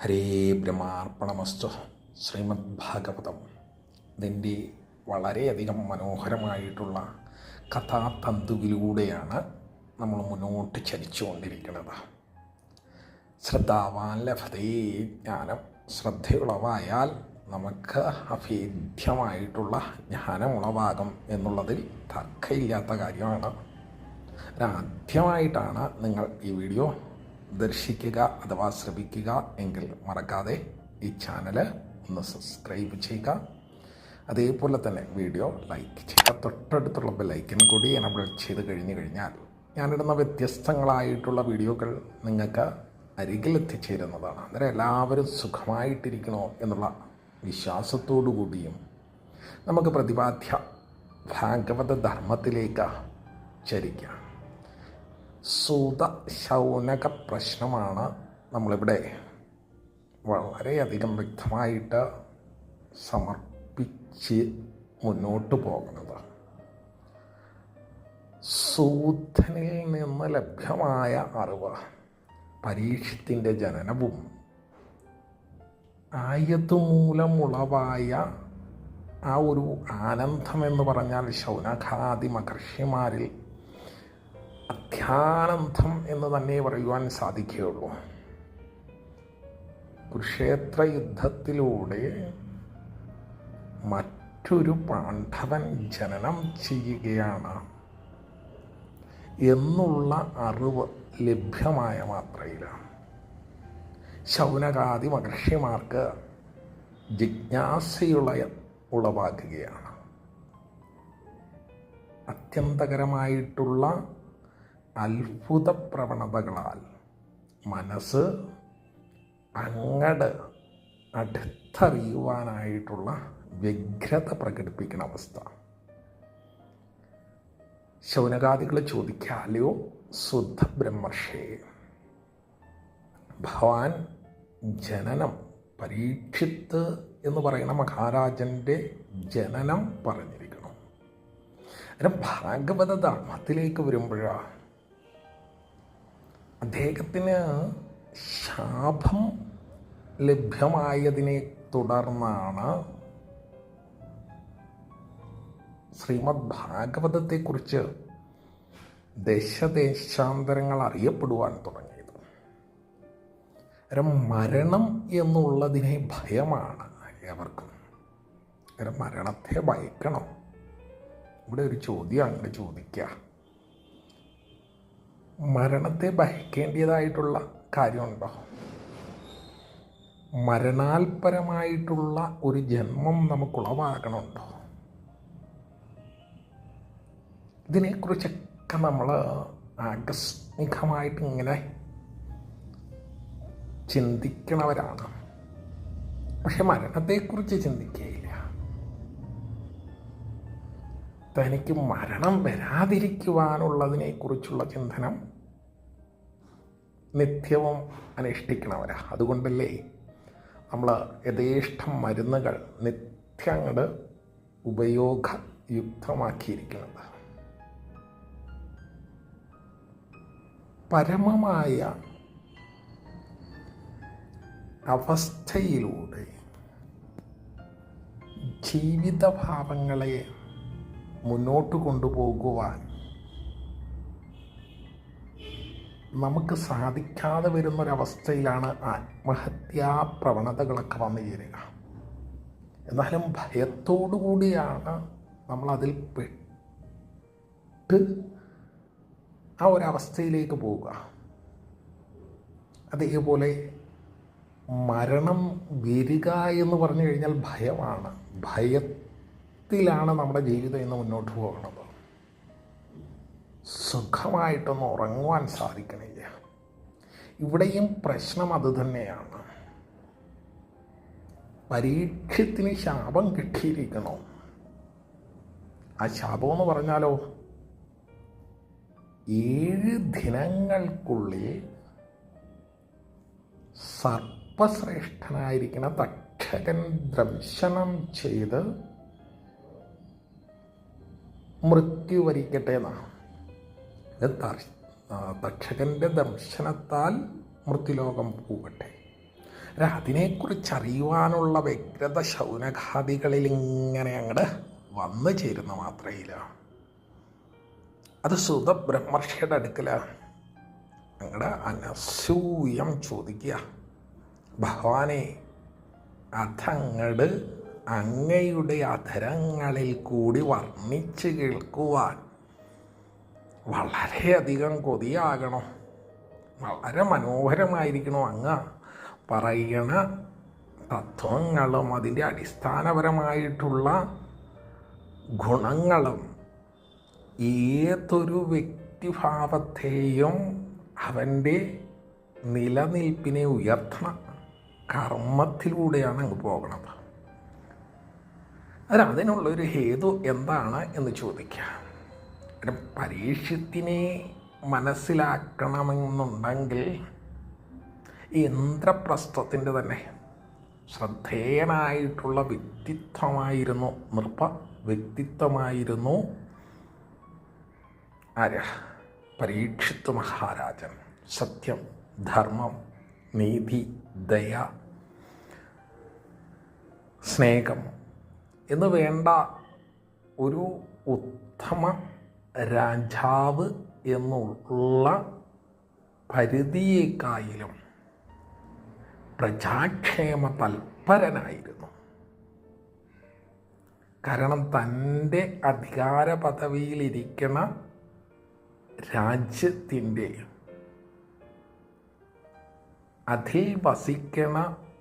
ഹരേ ബ്രഹ്മാർപ്പണമസ്തു ശ്രീമദ് ഭാഗവതം ഇതിന്റെ വളരെയധികം മനോഹരമായിട്ടുള്ള കഥാതന്തുവിലൂടെയാണ് നമ്മൾ മുന്നോട്ട് ചലിച്ചുകൊണ്ടിരിക്കുന്നത്. ശ്രദ്ധാവാൻ ലഭതേ ജ്ഞാനം. ശ്രദ്ധയുളവായാൽ നമുക്ക് അഭേദ്യമായിട്ടുള്ള ജ്ഞാനമുളവാകും എന്നുള്ളതിൽ തർക്കമില്ലാത്ത കാര്യമാണ്. ആദ്യമായിട്ടാണ് നിങ്ങൾ ഈ വീഡിയോ ദർശിക്കുക അഥവാ ശ്രമിക്കുക എങ്കിൽ മറക്കാതെ ഈ ചാനൽ ഒന്ന് സബ്സ്ക്രൈബ് ചെയ്യുക. അതേപോലെ തന്നെ വീഡിയോ ലൈക്ക് ചെയ്യുക. തൊട്ടടുത്തുള്ള ബെല്ലൈക്കൻ കൂടി എനബിൾ ചെയ്ത് കഴിഞ്ഞു കഴിഞ്ഞാൽ ഞാനിടുന്ന വ്യത്യസ്തങ്ങളായിട്ടുള്ള വീഡിയോകൾ നിങ്ങൾക്ക് അരികിലെത്തിച്ചേരുന്നതാണ് അന്നേരം എല്ലാവരും സുഖമായിട്ടിരിക്കണോ എന്നുള്ള വിശ്വാസത്തോടു കൂടിയും നമുക്ക് പ്രതിപാദ്യ ഭാഗവത ധർമ്മത്തിലേക്ക് ചരിക്കാം. സൂത ശൗനക പ്രശ്നമാണ് നമ്മളിവിടെ വളരെയധികം വ്യക്തമായിട്ട് സമർപ്പിച്ച് മുന്നോട്ട് പോകുന്നത്. സൂതനിൽ നിന്ന് ലഭ്യമായ അറിവ് പരീക്ഷത്തിന്റെ ജനനവും ആയതുമൂലമുളവായ ആ ഒരു ആനന്ദം എന്ന് പറഞ്ഞാൽ ശൗനഖാദി മഹർഷിമാരിൽ അത്യാനന്ദം എന്ന് തന്നെ പറയുവാൻ സാധിക്കുകയുള്ളൂ. കുരുക്ഷേത്ര യുദ്ധത്തിലൂടെ മറ്റൊരു പാണ്ഡവൻ ജനനം ചെയ്യുകയാണ് എന്നുള്ള അറിവ് ലഭ്യമായ മാത്രയിലാണ് ശൗനകാദി മഹർഷിമാർക്ക് ജിജ്ഞാസയുള്ള ഉളവാക്കുകയാണ്. അത്യന്തകരമായിട്ടുള്ള അത്ഭുത പ്രവണതകളാൽ മനസ്സ് അങ്ങട് അടുത്തറിയുവാനായിട്ടുള്ള വ്യഗ്രത പ്രകടിപ്പിക്കുന്ന അവസ്ഥ. ശൗനകാദികൾ ചോദിക്കാലോ ശുദ്ധ ബ്രഹ്മർഷേ ഭവാൻ ജനനം പരീക്ഷിത്ത് എന്ന് പറയുന്ന മഹാരാജന്റെ ജനനം പറഞ്ഞിരിക്കണം. അങ്ങനെ ഭാഗവത ധർമ്മത്തിലേക്ക് വരുമ്പോഴാണ് അദ്ദേഹത്തിന് ശാപം ലഭ്യമായതിനെ തുടർന്നാണ് ശ്രീമദ് ഭാഗവതത്തെക്കുറിച്ച് ദേശദേശാന്തരങ്ങൾ അറിയപ്പെടുവാൻ തുടങ്ങിയത്. മരണം എന്നുള്ളതിനെ ഭയമാണ് ഏവർക്കും. മരണത്തെ ഭയക്കണം? ഇവിടെ ഒരു ചോദ്യം അങ്ങോട്ട് ചോദിക്കുക മരണത്തെ ഭയക്കേണ്ടതായിട്ടുള്ള കാര്യമുണ്ടോ? മരണാൽപരമായിട്ടുള്ള ഒരു ജന്മം നമുക്ക് നമുക്കുളവാകണമുണ്ടോ ഇതിനെക്കുറിച്ചൊക്കെ നമ്മൾ ആകസ്മികമായിട്ട് ഇങ്ങനെ ചിന്തിക്കണവരാണ്. പക്ഷെ മരണത്തെക്കുറിച്ച് ചിന്തിക്കുകയില്ല തനിക്ക് മരണം വരാതിരിക്കുവാനുള്ളതിനെക്കുറിച്ചുള്ള ചിന്തനം നിത്യവും അനുഷ്ഠിക്കണവരാ. അതുകൊണ്ടല്ലേ നമ്മൾ യഥേഷ്ടം മരുന്നുകൾ നിത്യങ്ങൾ ഉപയോഗയുക്തമാക്കിയിരിക്കുന്നത്. പരമമായ അവസ്ഥയിലൂടെ ജീവിതഭാവങ്ങളെ മുന്നോട്ട് കൊണ്ടുപോകുവാൻ. നമുക്ക് സാധിക്കാതെ വരുന്നൊരവസ്ഥയിലാണ് ആത്മഹത്യാ പ്രവണതകളൊക്കെ വന്നു ചേരുക. എന്നാലും ഭയത്തോടു കൂടിയാണ് നമ്മളതിൽ പെട്ട് ആ ഒരവസ്ഥയിലേക്ക് പോവുക. അതേപോലെ മരണം വരിക എന്ന് പറഞ്ഞു കഴിഞ്ഞാൽ ഭയമാണ്. ഭയത്തിലാണ് നമ്മുടെ ജീവിതം ഇന്ന് മുന്നോട്ട് പോകുന്നത്. സുഖമായിട്ടൊന്ന് ഉറങ്ങുവാൻ സാധിക്കണില്ല. ഇവിടെയും പ്രശ്നം അത് തന്നെയാണ്. പരീക്ഷത്തിന് ശാപം കിട്ടിയിരിക്കണോ? ആ ശാപം എന്ന് പറഞ്ഞാലോ ഏഴ് ദിനങ്ങൾക്കുള്ളിൽ സർപ്പശ്രേഷ്ഠനായിരിക്കുന്ന തക്ഷകൻ ദംശനം ചെയ്ത് മൃത്യു വരിക്കട്ടെ എന്നാണ് തക്ഷകന്റെ ദർശനത്താൽ മൃത്യുലോകം പോകട്ടെ. അതിനെക്കുറിച്ച് അറിയുവാനുള്ള വ്യഗ്രത ശൗനഘാദികളിൽ ഇങ്ങനെ അങ്ങോട്ട് വന്നു ചേരുന്ന മാത്രയില്ല. അത് സുത ബ്രഹ്മർഷിയുടെ അടുക്കല. അങ്ങടെ അനസൂയം ചോദിക്കുക. ഭഗവാനെ അതങ്ങട് അങ്ങയുടെ അധരങ്ങളിൽ കൂടി വർണിച്ച് കേൾക്കുവാൻ വളരെയധികം കൊതിയാകണം. വളരെ മനോഹരമായിരിക്കണം അങ്ങ്. പറയണ തത്വങ്ങളും അതിന്റെ അടിസ്ഥാനപരമായിട്ടുള്ള ഗുണങ്ങളും ഏതൊരു വ്യക്തിഭാവത്തെയും അവന്റെ നിലനിൽപ്പിനെ ഉയർത്തണം. കർമ്മത്തിലൂടെയാണ് അങ്ങ് പോകണത്. അതിന് അതിനുള്ളൊരു ഹേതു എന്താണ് എന്ന് ചോദിക്കാം. ഒരു പരീക്ഷത്തിനെ മനസ്സിലാക്കണമെന്നുണ്ടെങ്കിൽ ഈ ഇന്ദ്രപ്രസ്ഥത്തിന്റെ തന്നെ ശ്രദ്ധേയനായിട്ടുള്ള വ്യക്തിത്വമായിരുന്നു നൃപ്പ വ്യക്തിത്വമായിരുന്നു ആര്യ പരീക്ഷിത് മഹാരാജൻ. സത്യം ധർമ്മം നീതി ദയ സ്നേഹം. എന്ന് വേണ്ട ഒരു ഉത്തമ രാജാവ് എന്നുള്ള പരിധിയേക്കായാലും പ്രജാക്ഷേമ തൽപരനായിരുന്നു. കാരണം തന്റെ അധികാര പദവിയിലിരിക്കണ രാജ്യത്തിന്റെ അതിൽ വസിക്കണ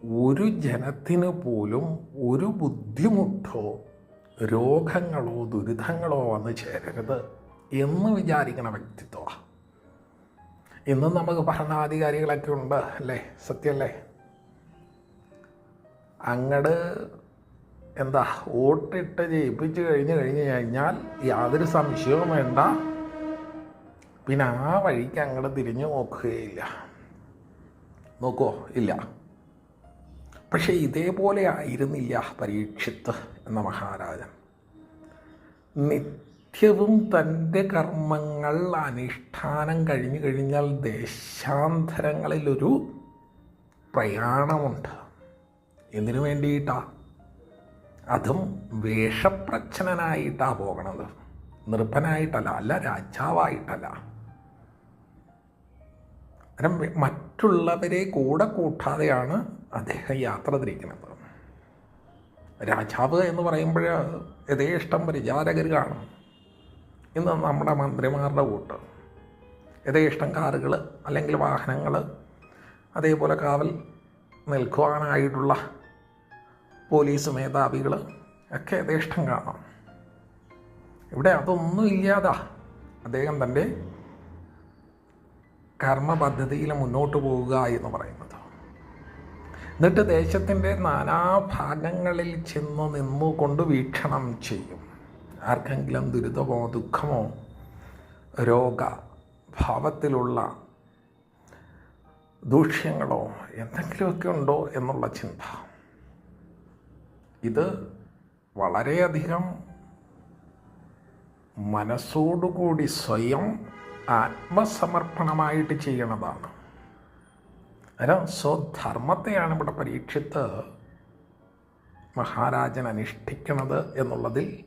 ഒരു ജനത്തിന് പോലും ഒരു ബുദ്ധിമുട്ടോ രോഗങ്ങളോ ദുരിതങ്ങളോ വന്ന് ചേരരുത് എന്ന് വിചാരിക്കണ വ്യക്തിത്വമാണ് ഇന്നും നമുക്ക് ഭരണാധികാരികളൊക്കെ ഉണ്ട് അല്ലേ? സത്യമല്ലേ? അങ്ങട് എന്താ വോട്ടിട്ട് ജയിപ്പിച്ച് കഴിഞ്ഞ് കഴിഞ്ഞ് കഴിഞ്ഞാൽ യാതൊരു സംശയവും വേണ്ട. പിന്നെ ആ വഴിക്ക് അങ്ങോട്ട് തിരിഞ്ഞു നോക്കുകയില്ല. നോക്കുമോ ഇല്ല. പക്ഷേ ഇതേപോലെ ആയിരുന്നില്ല പരീക്ഷിത്ത് എന്ന മഹാരാജൻ. നിത്യവും തന്റെ കർമ്മങ്ങൾ അനുഷ്ഠാനം കഴിഞ്ഞു കഴിഞ്ഞാൽ ദേശാന്തരങ്ങളിലൊരു പ്രയാണമുണ്ട്. എന്തിനു വേണ്ടിയിട്ടാ? അതും വേഷപ്രച്ഛനായിട്ടാണ് പോകണത്. നൃപ്പനായിട്ടല്ല അല്ല രാജാവായിട്ടല്ല. മറ്റുള്ളവരെ കൂടെ കൂട്ടാതെയാണ് അദ്ദേഹം യാത്ര തിരിക്കുന്നത്. രാജാവ് എന്ന് പറയുമ്പോൾ യഥേഷ്ടം പരിചാരകർ കാണും. ഇന്ന് നമ്മുടെ മന്ത്രിമാരുടെ കൂട്ട് യഥേഷ്ടം കാറുകൾ അല്ലെങ്കിൽ വാഹനങ്ങൾ അതേപോലെ കാവൽ നിൽക്കുവാനായിട്ടുള്ള പോലീസ് മേധാവികൾ ഒക്കെ യഥേഷ്ടം കാണാം. ഇവിടെ അതൊന്നും ഇല്ലാതാ. അദ്ദേഹം തന്റെ കർമ്മപദ്ധതിയിൽ മുന്നോട്ട് പോവുക എന്ന് പറയുന്നത്. എന്നിട്ട് ദേശത്തിന്റെ നാനാഭാഗങ്ങളിൽ ചെന്ന് നിന്നുകൊണ്ട് വീക്ഷണം ചെയ്യും. ആർക്കെങ്കിലും ദുരിതമോ ദുഃഖമോ രോഗ ഭാവത്തിലുള്ള ദൂഷ്യങ്ങളോ എന്തെങ്കിലുമൊക്കെ ഉണ്ടോ എന്നുള്ള ചിന്ത. ഇത് വളരെയധികം മനസ്സോടുകൂടി സ്വയം ആത്മസമർപ്പണമായിട്ട് ചെയ്യണതാണ്. അന്നേരം സ്വധർമ്മത്തെയാണ് ഇവിടെ പരീക്ഷിത്ത് മഹാരാജൻ അനുഷ്ഠിക്കണത് എന്നുള്ളതിൽ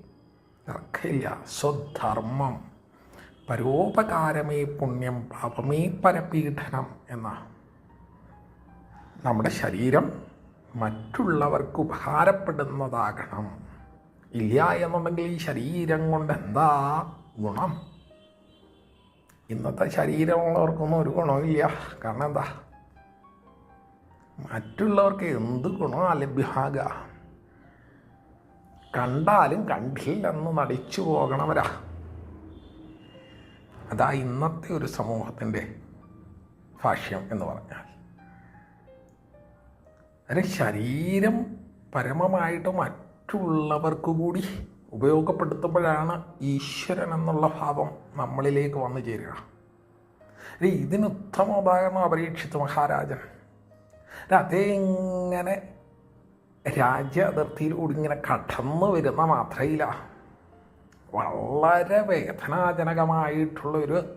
തർക്കമില്ല. സ്വധർമ്മം പരോപകാരമേ പുണ്യം പാപമേ പരപീഠനം എന്ന. നമ്മുടെ ശരീരം മറ്റുള്ളവർക്ക് ഉപകാരപ്പെടുന്നതാകണം. ഇല്ല എന്നുണ്ടെങ്കിൽ ഈ ശരീരം കൊണ്ട് എന്താ ഗുണം? ഇന്നത്തെ ശരീരമുള്ളവർക്കൊന്നും ഒരു ഗുണമില്ല കാരണം എന്താ? മറ്റുള്ളവർക്ക് എന്ത് ഗുണം ലഭ്യമാകുക കണ്ടാലും കണ്ടില്ലെന്ന് നടിച്ചു പോകണവരാ. അതാ ഇന്നത്തെ ഒരു സമൂഹത്തിന്റെ ഭാഷ്യം എന്ന് പറഞ്ഞാൽ അതിന് ശരീരം പരമമായിട്ട് മറ്റുള്ളവർക്ക് കൂടി ഉപയോഗപ്പെടുത്തുമ്പോഴാണ് ഈശ്വരൻ എന്നുള്ള ഭാവം നമ്മളിലേക്ക് വന്നു ചേരുക. ഇതിന് ഉത്തമ ഉദാഹരണം അപരീക്ഷിച്ചു മഹാരാജൻ. അതേങ്ങനെ രാജ്യ അതിർത്തിയിലൂടെ ഇങ്ങനെ കടന്നു വരുന്ന മാത്രയില്ല. വളരെ വേദനാജനകമായിട്ടുള്ളൊരു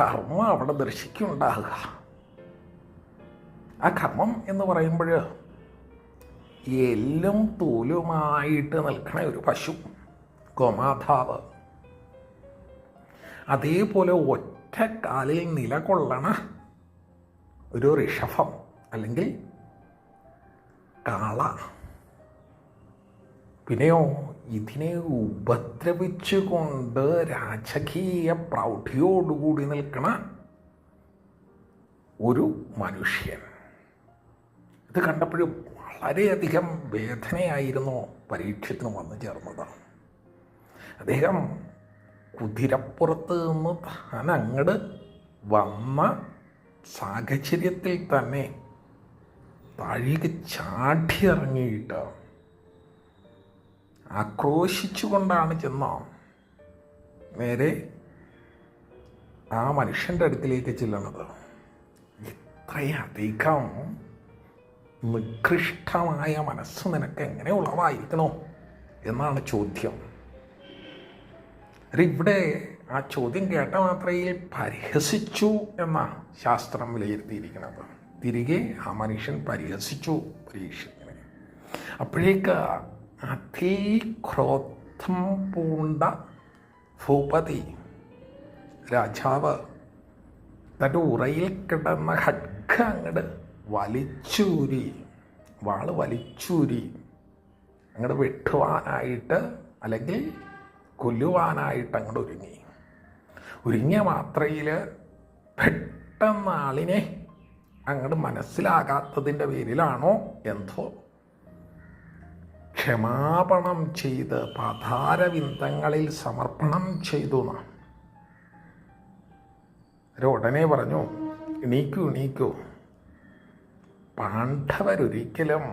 കർമ്മം അവിടെ ദർശിക്കുണ്ടാകുക ആ കർമ്മം എന്ന് പറയുമ്പോൾ എല്ലും തൂലുമായിട്ട് നിൽക്കണ ഒരു പശു ഗോമാതാവ്. അതേപോലെ ഒറ്റ കാലിൽ നിലകൊള്ളണ ഒരു ഋഷഭം അല്ലെങ്കിൽ കാള. പിന്നെയോ ഇതിനെ ഉപദ്രവിച്ചുകൊണ്ട് രാജകീയ പ്രൗഢിയോടുകൂടി നിൽക്കണ ഒരു മനുഷ്യൻ. ഇത് കണ്ടപ്പോഴും വളരെയധികം വേദനയായിരുന്നു പരീക്ഷത്തിന് വന്നു ചേർന്നത്. അദ്ദേഹം കുതിരപ്പുറത്ത് നിന്ന് താൻ അങ്ങട് വന്ന സാഹചര്യത്തിൽ തന്നെ താഴേക്ക് ചാടിയിറങ്ങിയിട്ട് ആക്രോശിച്ചുകൊണ്ടാണ് ചെന്ന. നേരെ ആ മനുഷ്യന്റെ അടുത്തിലേക്ക് ചെല്ലണത്. ഇത്രയധികം നികൃഷ്ടമായ മനസ്സ് നിനക്ക് എങ്ങനെ ഉളവായിരിക്കണോ എന്നാണ് ചോദ്യം. ഒരു ഇവിടെ ആ ചോദ്യം കേട്ട മാത്രയിൽ പരിഹസിച്ചു എന്നാണ് ശാസ്ത്രം വിലയിരുത്തിയിരിക്കുന്നത് തിരികെ ആ മനുഷ്യൻ പരിഹസിച്ചു പരീക്ഷത്തിനെ അപ്പോഴേക്ക് അതിക്രോധം പൂണ്ട ഭൂപതി രാജാവ് തന്റെ ഉറയിൽ കിടന്ന ഹഡ്ക അങ്ങട് വലിച്ചൂരി വാൾ വലിച്ചൂരി അങ്ങോട്ട് വെട്ടുവാനായിട്ട് അല്ലെങ്കിൽ കൊല്ലുവാനായിട്ട് അങ്ങോട്ട് ഒരുങ്ങി ഒരുങ്ങിയ മാത്രയിൽ പെട്ടെന്ന് ആളിനെ അങ്ങോട്ട് മനസ്സിലാകാത്തതിന്റെ പേരിലാണോ എന്തോ. ക്ഷമാപണം ചെയ്ത് പധാരവിന്ദങ്ങളിൽ സമർപ്പണം ചെയ്തു എന്നാണ് ഉടനെ പറഞ്ഞു എണീക്കൂ എണീക്കൂ. പാണ്ഡവരൊരിക്കലും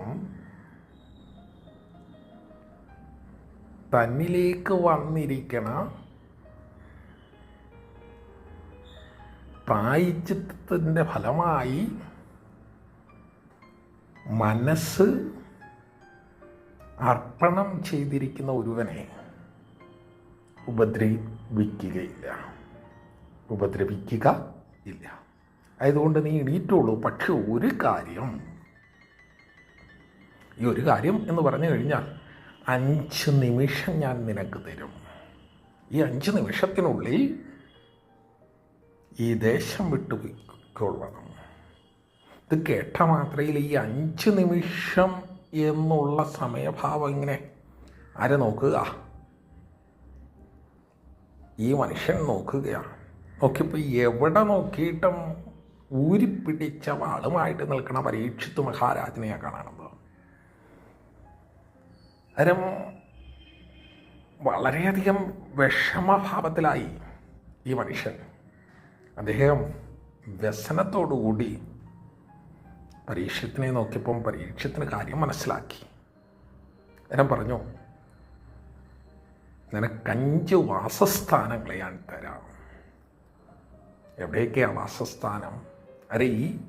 തന്നിലേക്ക് വന്നിരിക്കണ പ്രായച്ചിത്തത്തിന്റെ ഫലമായി മനസ്സ് അർപ്പണം ചെയ്തിരിക്കുന്ന ഒരുവനെ ഉപദ്രവിക്കുകയില്ല. ഉപദ്രവിക്കുക ഇല്ല. അതുകൊണ്ട് നീ എണീറ്റുള്ളൂ പക്ഷെ ഒരു കാര്യം ഈ ഒരു കാര്യം എന്ന് പറഞ്ഞു കഴിഞ്ഞാൽ അഞ്ച് നിമിഷം ഞാൻ നിനക്ക് തരും. ഈ അഞ്ച് നിമിഷത്തിനുള്ളിൽ ഈ ദേശം വിട്ടുകൊള്ളണം ഇത് കേട്ട മാത്രയിൽ ഈ അഞ്ച് നിമിഷം എന്നുള്ള സമയഭാവം ഇങ്ങനെ ആരെ നോക്കുക? ഈ മനുഷ്യൻ നോക്കുകയാണ് നോക്കിയപ്പോൾ എവിടെ നോക്കിയിട്ടും ഊരിപ്പിടിച്ച വാളുമായിട്ട് നിൽക്കണ പരീക്ഷിത്ത് മഹാരാജനെയാണ് കാണുന്നത്. അരം വളരെയധികം വിഷമഭാവത്തിലായി ഈ മനുഷ്യൻ. അദ്ദേഹം വ്യസനത്തോടുകൂടി പരീക്ഷത്തിനെ നോക്കിയപ്പം പരീക്ഷത്തിന് കാര്യം മനസ്സിലാക്കി. അദ്ദേഹം പറഞ്ഞു നിനക്കഞ്ച് വാസസ്ഥാനങ്ങളെ ഞാൻ തരാം. എവിടെയൊക്കെയാണ് വാസസ്ഥാനം? അരെ ഈ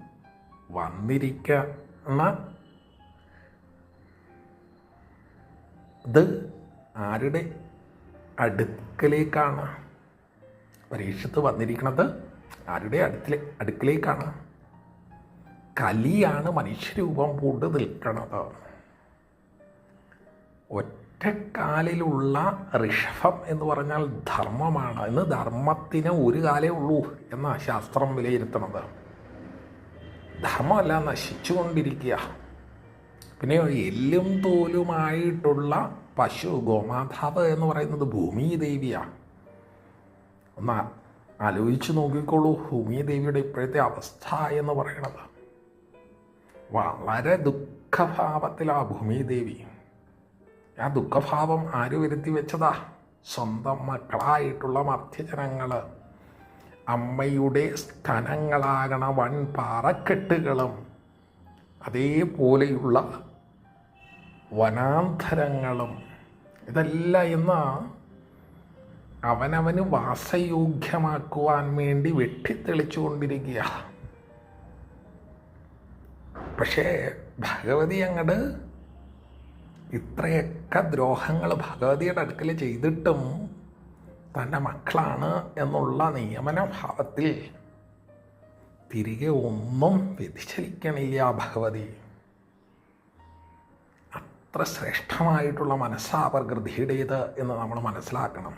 വന്നിരിക്കുന്ന ഇത് ആരുടെ അടുക്കലേക്കാണ്? പരീക്ഷത്ത് വന്നിരിക്കുന്നത് ആരുടെ അടുത്തിലെ അടുക്കലേക്കാണ് കലിയാണ് മനുഷ്യരൂപം പൂണ്ട് നിൽക്കുന്നത് ഒറ്റക്കാലിലുള്ള ഋഷഭം എന്ന് പറഞ്ഞാൽ ധർമ്മമാണ്. ഇന്ന് ധർമ്മത്തിന് ഒരു കാലേ ഉള്ളൂ എന്ന ശാസ്ത്രം വിലയിരുത്തുന്നത് ധർമ്മമല്ല നശിച്ചുകൊണ്ടിരിക്കുക. പിന്നെ എല്ലും തോലുമായിട്ടുള്ള പശു ഗോമാതാവ് എന്ന് പറയുന്നത് ഭൂമി ദേവിയാണ് ഒന്ന് ആലോചിച്ച് നോക്കിക്കോളൂ ഭൂമി ദേവിയുടെ ഇപ്പോഴത്തെ അവസ്ഥ എന്ന് പറയണത്. വളരെ ദുഃഖഭാവത്തിലാ ഭൂമി ദേവി ആ ദുഃഖഭാവം ആര് വരുത്തി വെച്ചതാ? സ്വന്തം മക്കളായിട്ടുള്ള മധ്യജനങ്ങൾ അമ്മയുടെ സ്ഥലങ്ങളാകണ വൻ പാറക്കെട്ടുകളും അതേപോലെയുള്ള വനാന്തരങ്ങളും. ഇതെല്ലാം ഇന്ന് അവനവന് വാസയോഗ്യമാക്കുവാൻ വേണ്ടി വെട്ടിത്തെളിച്ചു കൊണ്ടിരിക്കുക പക്ഷേ ഭഗവതി അങ്ങട് ഇത്രയൊക്കെ ദ്രോഹങ്ങൾ ഭഗവതിയുടെ അടുക്കൽ ചെയ്തിട്ടും തന്റെ മക്കളാണ് എന്നുള്ള നിയമന ഭാവത്തിൽ തിരികെ ഒന്നും വ്യതിചലിക്കണില്ല ഭഗവതി. അത്ര ശ്രേഷ്ഠമായിട്ടുള്ള മനസ്സാ പ്രകൃതിയുടേത് എന്ന് നമ്മൾ മനസ്സിലാക്കണം.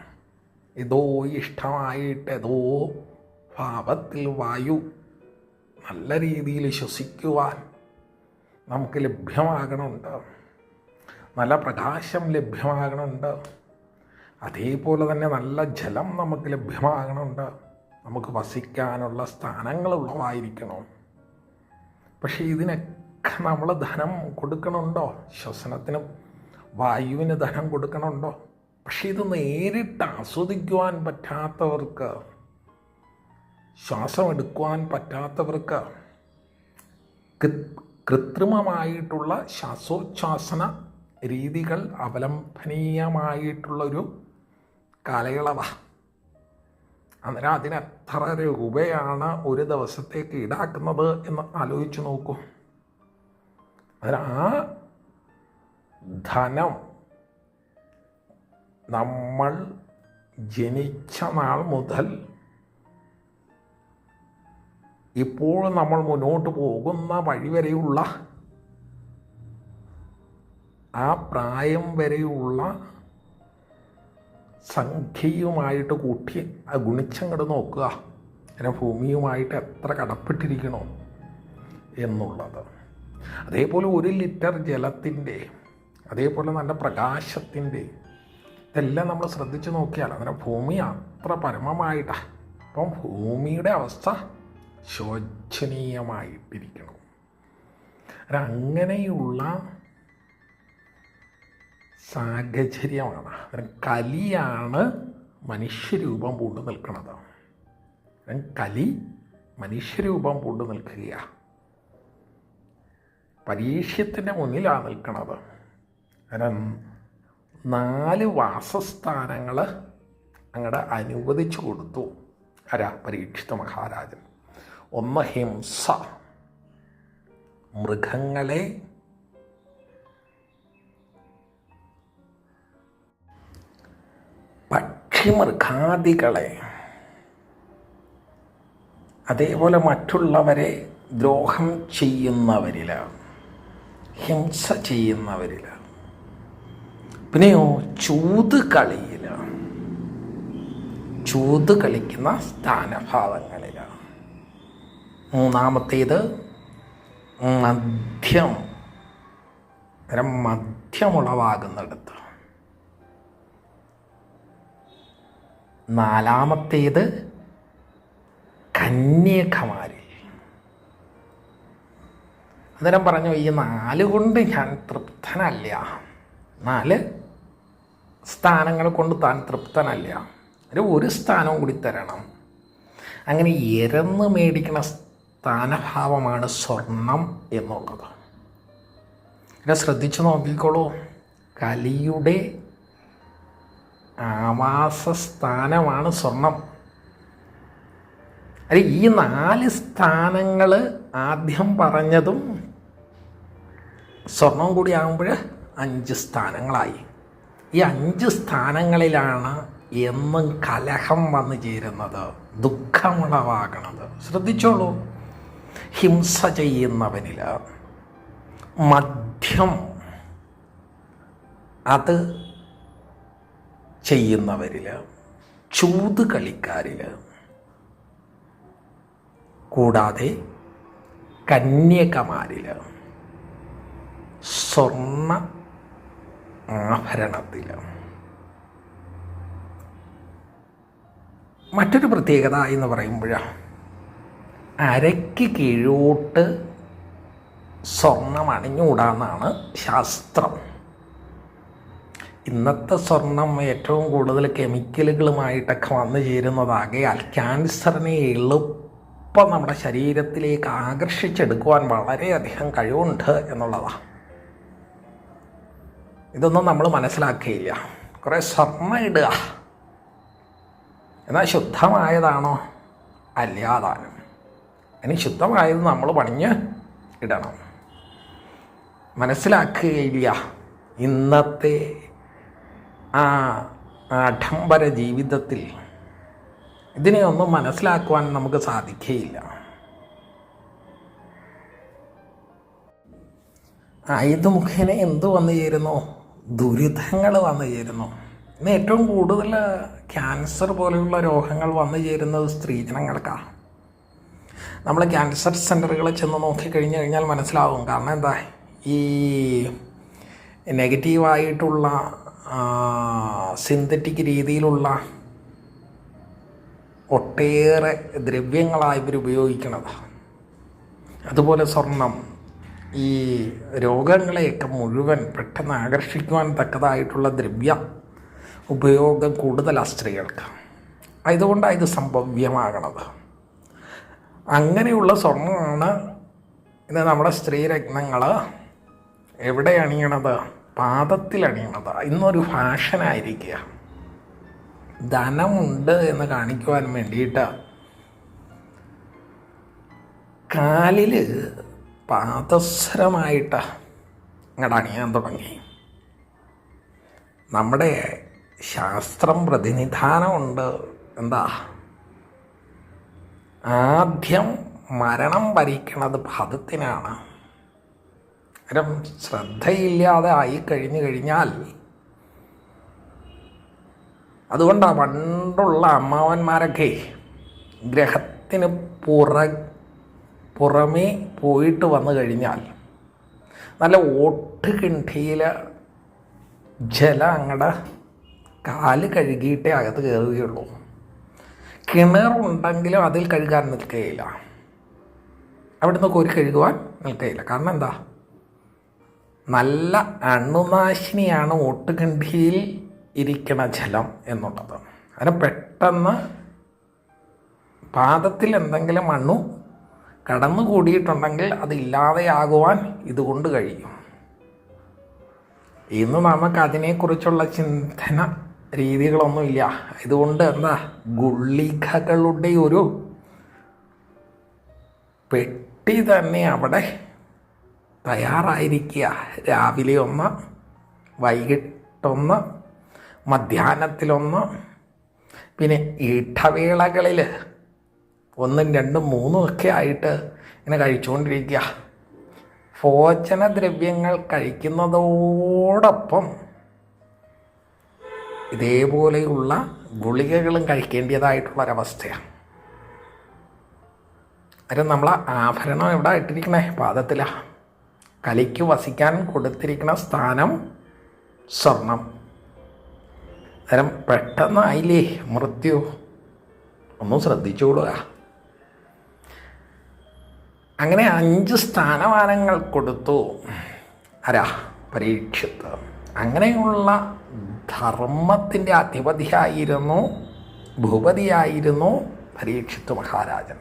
ഏതോ ഇഷ്ടമായിട്ട് ഏതോ ഭാവത്തിൽ വായു നല്ല രീതിയിൽ ശ്വസിക്കുവാൻ നമുക്ക് ലഭ്യമാകണമുണ്ട് നല്ല പ്രകാശം ലഭ്യമാകണമുണ്ട് അതേപോലെ തന്നെ നല്ല ജലം നമുക്ക് ലഭ്യമാകണമുണ്ട് നമുക്ക് വസിക്കാനുള്ള സ്ഥാനങ്ങൾ ഉള്ളതായിരിക്കണം പക്ഷേ ഇതിനൊക്കെ നമ്മൾ ധനം കൊടുക്കണമുണ്ടോ ശ്വസനത്തിന് വായുവിന് ധനം കൊടുക്കണമുണ്ടോ പക്ഷെ ഇത് നേരിട്ട് ആസ്വദിക്കുവാൻ പറ്റാത്തവർക്ക് ശ്വാസം എടുക്കുവാൻ പറ്റാത്തവർക്ക് കൃത്രിമമായിട്ടുള്ള ശ്വാസോച്ഛ്വാസന രീതികൾ അവലംബനീയമായിട്ടുള്ളൊരു കാലയളവ. അന്നേരം അതിനെത്ര രൂപയാണ് ഒരു ദിവസത്തേക്ക് ഈടാക്കുന്നത് എന്ന് ആലോചിച്ച് നോക്കൂ. അന്നേരം ആ ധനം നമ്മൾ ജനിച്ച നാൾ മുതൽ ഇപ്പോൾ നമ്മൾ മുന്നോട്ട് പോകുന്ന വഴി വരെയുള്ള ആ പ്രായം വരെയുള്ള സംഖ്യയുമായിട്ട് കൂട്ടി ആ ഗുണിച്ചങ്ങോട്ട് നോക്കുക. അതിനെ ഭൂമിയുമായിട്ട് എത്ര കടപ്പെട്ടിരിക്കണോ എന്നുള്ളത്. അതേപോലെ ഒരു ലിറ്റർ ജലത്തിന്റെ അതേപോലെ നല്ല പ്രകാശത്തിന്റെ ഇതെല്ലാം നമ്മൾ ശ്രദ്ധിച്ചു നോക്കിയാൽ അങ്ങനെ ഭൂമി അത്ര പരമമായിട്ടാണ് അപ്പം ഭൂമിയുടെ അവസ്ഥ ശോചനീയമായിട്ടിരിക്കണം. അങ്ങനെയുള്ള സാഹചര്യമാണ്. കലിയാണ് മനുഷ്യരൂപം പൂണ്ടു നിൽക്കുന്നത് കലി മനുഷ്യരൂപം പൂണ്ടു നിൽക്കുക പരീക്ഷത്തിന്റെ മുന്നിലാണ് നിൽക്കുന്നത് കാരണം നാല് വാസസ്ഥാനങ്ങൾ അങ്ങടെ അനുവദിച്ചു കൊടുത്തു. ആരാ? പരീക്ഷിത മഹാരാജൻ. ഒന്ന് ഹിംസ മൃഗങ്ങളെ പക്ഷിമൃഗാദികളെ അതേപോലെ മറ്റുള്ളവരെ ദ്രോഹം ചെയ്യുന്നവരിൽ ഹിംസ ചെയ്യുന്നവരിലാണ് പിന്നെയോ ചൂത് കളിയിലാണ് ചൂത് കളിക്കുന്ന സ്ഥാനഭാവങ്ങളിലാണ് മൂന്നാമത്തേത് മദ്യം. അന്നേരം മദ്യമുളവാകുന്നിടത്ത്. നാലാമത്തേത് കന്യകമാരിൽ അന്നേരം പറഞ്ഞു ഈ നാല് കൊണ്ട് ഞാൻ തൃപ്തനല്ല. നാല് സ്ഥാനങ്ങൾ കൊണ്ട് താൻ തൃപ്തനല്ല. ഒരു ഒരു സ്ഥാനവും കൂടി തരണം. അങ്ങനെ എരന്ന് മേടിക്കുന്ന സ്ഥാനഭാവമാണ് സ്വർണം എന്നുള്ളത്. എന്നെ ശ്രദ്ധിച്ചു നോക്കിക്കോളൂ. കലിയുടെ ആവാസസ്ഥാനമാണ് സ്വർണം. അല്ല ഈ നാല് സ്ഥാനങ്ങൾ ആദ്യം പറഞ്ഞതും സ്വർണം കൂടി ആകുമ്പോൾ അഞ്ച് സ്ഥാനങ്ങളായി. ഈ അഞ്ച് സ്ഥാനങ്ങളിലാണ് എന്നും കലഹം വന്നു ചേരുന്നത് ദുഃഖമുളവാകണത്. ശ്രദ്ധിച്ചോളൂ. ഹിംസ ചെയ്യുന്നവനിൽ മദ്യം അത് ചെയ്യുന്നവരിൽ ചൂത് കളിക്കാരിൽ കൂടാതെ കന്യകമാരിൽ സ്വർണ ആഭരണത്തിൽ. മറ്റൊരു പ്രത്യേകത എന്ന് പറയുമ്പോഴാ അരയ്ക്ക് കീഴോട്ട് സ്വർണം അണിഞ്ഞുകൂടാന്നാണ് ശാസ്ത്രം. ഇന്നത്തെ സ്വർണം ഏറ്റവും കൂടുതൽ കെമിക്കലുകളുമായിട്ടൊക്കെ വന്നു ചേരുന്നതാകയാൽ ക്യാൻസറിനെ എളുപ്പം നമ്മുടെ ശരീരത്തിലേക്ക് ആകർഷിച്ചെടുക്കുവാൻ വളരെയധികം കഴിവുണ്ട് എന്നുള്ളതാണ് ഇതൊന്നും നമ്മൾ മനസ്സിലാക്കിയില്ല. കുറേ സ്വർണം ഇടുക. എന്നാൽ ശുദ്ധമായതാണോ? അല്ലാതാനും ഇനി ശുദ്ധമായത് നമ്മൾ പണിഞ്ഞ് ഇടണം. മനസ്സിലാക്കുകയില്ല. ഇന്നത്തെ ആ ആഡംബര ജീവിതത്തിൽ ഇതിനെ ഒന്നും മനസ്സിലാക്കുവാൻ നമുക്ക് സാധിക്കുകയില്ല. ആ മുഖേന എന്തു വന്നു ചേരുന്നു ദുരിതങ്ങൾ വന്നു ചേരുന്നു. ഇന്ന് ഏറ്റവും കൂടുതൽ ക്യാൻസർ പോലെയുള്ള രോഗങ്ങൾ വന്നു ചേരുന്നത് സ്ത്രീജനങ്ങൾക്കാണ് നമ്മൾ ക്യാൻസർ സെന്ററുകളിൽ ചെന്ന് നോക്കിക്കഴിഞ്ഞ് കഴിഞ്ഞാൽ മനസ്സിലാവും. കാരണം എന്താ? ഈ നെഗറ്റീവായിട്ടുള്ള സിന്തറ്റിക് രീതിയിലുള്ള ഒട്ടേറെ ദ്രവ്യങ്ങളായി ഇവർ ഉപയോഗിക്കുന്നത് അതുപോലെ സ്വർണം ഈ രോഗങ്ങളെയൊക്കെ മുഴുവൻ പെട്ടെന്ന് ആകർഷിക്കുവാൻ തക്കതായിട്ടുള്ള ദ്രവ്യ ഉപയോഗം കൂടുതലാണ് സ്ത്രീകൾക്ക്. അതുകൊണ്ടാണ് ഇത് സംഭവ്യമാകണത്. അങ്ങനെയുള്ള സ്വർണമാണ് ഇത് നമ്മുടെ സ്ത്രീരത്നങ്ങൾ എവിടെ അണിയണത്? പാദത്തിൽ അണിയണത്. ഇന്നൊരു ഫാഷനായിരിക്കുക. ധനമുണ്ട് എന്ന് കാണിക്കുവാൻ വേണ്ടിയിട്ട് കാലിൽ പാദസരമായിട്ട് അങ്ങോട്ട് അണിയാൻ തുടങ്ങി നമ്മുടെ ശാസ്ത്രം പ്രതിനിധാനമുണ്ട്. എന്താ? ആദ്യം മരണം ഭരിക്കണത് പദത്തിനാണ് അന്നേരം ശ്രദ്ധയില്ലാതെ ആയി കഴിഞ്ഞു കഴിഞ്ഞാൽ അതുകൊണ്ടാണ് പണ്ടുള്ള അമ്മാവന്മാരൊക്കെ ഗ്രഹത്തിന് പുറ പുറമേ പോയിട്ട് വന്നു കഴിഞ്ഞാൽ നല്ല ഓട്ടുകിണ്ടിയിലെ ജല അങ്ങടെ കാൽ കഴുകിയിട്ടേ അകത്ത് കയറുകയുള്ളൂ. കിണറുണ്ടെങ്കിലും അതിൽ കഴുകാൻ നിൽക്കുകയില്ല അവിടുന്ന് കോരി കഴുകുവാൻ നിൽക്കുകയില്ല കാരണം എന്താ? നല്ല അണുനാശിനിയാണ് ഓട്ടുകിണ്ടിയിൽ ഇരിക്കണ ജലം എന്നുള്ളത്. അതിന് പെട്ടെന്ന് പാദത്തിൽ എന്തെങ്കിലും മണ്ണു കടന്നു കൂടിയിട്ടുണ്ടെങ്കിൽ അത് ഇതുകൊണ്ട് കഴിയും. ഇന്ന് നമുക്ക് അതിനെക്കുറിച്ചുള്ള ചിന്തന രീതികളൊന്നുമില്ല. ഇതുകൊണ്ട് എന്താ? ഗുളികകളുടെ ഒരു പെട്ടി തന്നെ അവിടെ തയ്യാറായിരിക്കുക. രാവിലെ ഒന്ന് വൈകിട്ടൊന്ന് മധ്യാഹ്നത്തിലൊന്ന് പിന്നെ ഇടവേളകളിൽ ഒന്നും രണ്ടും മൂന്നും ഒക്കെ ആയിട്ട് ഇങ്ങനെ കഴിച്ചുകൊണ്ടിരിക്കുക ഭോജനദ്രവ്യങ്ങൾ കഴിക്കുന്നതോടൊപ്പം ഇതേപോലെയുള്ള ഗുളികകളും കഴിക്കേണ്ടതായിട്ടുള്ളൊരവസ്ഥയാണ് അന്നേരം നമ്മൾ ആഭരണം എവിടെ ഇട്ടിരിക്കണേ? പാദത്തിലാണ് കലിക്ക് വസിക്കാൻ കൊടുത്തിരിക്കുന്ന സ്ഥാനം സ്വർണം. അന്നേരം പെട്ടെന്നായില്ലേ മൃത്യു. ഒന്നും ശ്രദ്ധിച്ചുകൊള്ളുക അങ്ങനെ അഞ്ച് സ്ഥാനമാനങ്ങൾ കൊടുത്തു. ആരാ? പരീക്ഷത്ത്. അങ്ങനെയുള്ള ധർമ്മത്തിന്റെ അധിപതിയായിരുന്നു ഭൂപതിയായിരുന്നു പരീക്ഷിത്ത് മഹാരാജൻ.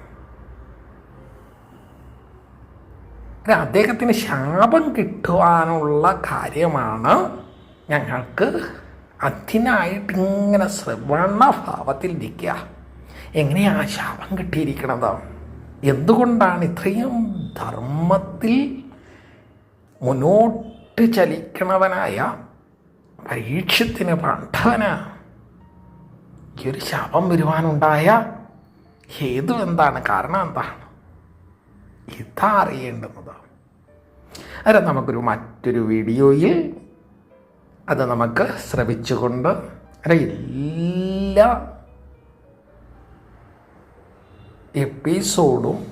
അദ്ദേഹത്തിന് ശാപം കിട്ടുവാനുള്ള കാര്യമാണ് ഞങ്ങൾക്ക് അതിനായിട്ട് ഇങ്ങനെ ശ്രവണഭാവത്തിൽ നിൽക്കുക എങ്ങനെയാണ് ശാപം കിട്ടിയിരിക്കണത്? എന്തുകൊണ്ടാണ് ഇത്രയും ധർമ്മത്തിൽ മുന്നോട്ട് ചലിക്കണവനായ പരീക്ഷത്തിന് പാണ്ഡവന്? ഈ ഒരു ശാപം വരുവാനുണ്ടായ ഹേതു എന്താണ്? കാരണം എന്താണ്? ഇതാ അറിയേണ്ടുന്നത്. അത് നമുക്കൊരു മറ്റൊരു വീഡിയോയിൽ അത് നമുക്ക് ശ്രവിച്ചുകൊണ്ട് അല്ല എല്ലാ എപ്പിസോഡും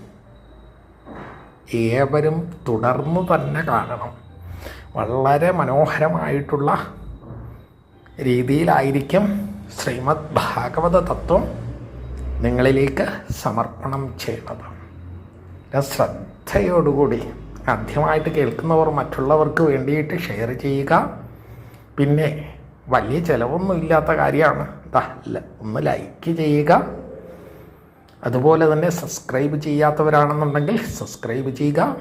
ഏവരും തുടർന്ന് തന്നെ കാണണം. വളരെ മനോഹരമായിട്ടുള്ള രീതിയിലായിരിക്കും ശ്രീമദ് ഭാഗവത തത്വം നിങ്ങളിലേക്ക് സമർപ്പണം ചെയ്യുന്നത് ശ്രദ്ധയോടുകൂടി ആദ്യമായിട്ട് കേൾക്കുന്നവർ മറ്റുള്ളവർക്ക് വേണ്ടിയിട്ട് ഷെയർ ചെയ്യുക. പിന്നെ വലിയ ചിലവൊന്നും ഇല്ലാത്ത കാര്യമാണ് ഒന്ന് ലൈക്ക് ചെയ്യുക. അതുപോലെ തന്നെ സബ്സ്ക്രൈബ് ചെയ്യാത്തവരാണെന്നുണ്ടെങ്കിൽ സബ്സ്ക്രൈബ് ചെയ്യുക.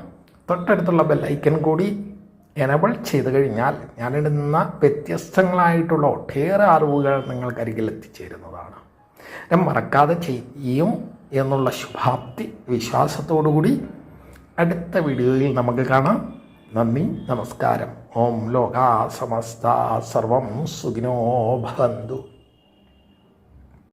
തൊട്ടടുത്തുള്ള ബെല്ലൈക്കൻ കൂടി എനബിൾ ചെയ്ത് കഴിഞ്ഞാൽ ഞാനിടുന്ന വ്യത്യസ്തങ്ങളായിട്ടുള്ള ഒട്ടേറെ അറിവുകൾ നിങ്ങൾക്കരികിൽ എത്തിച്ചേരുന്നതാണ്. ഞാൻ മറക്കാതെ ചെയ്യും എന്നുള്ള ശുഭാപ്തി വിശ്വാസത്തോടുകൂടി അടുത്ത വീഡിയോയിൽ നമുക്ക് കാണാം. നന്ദി നമസ്കാരം. ഓം ലോകാ സമസ്ത സർവം സുഖിനോ ഭവന്തു.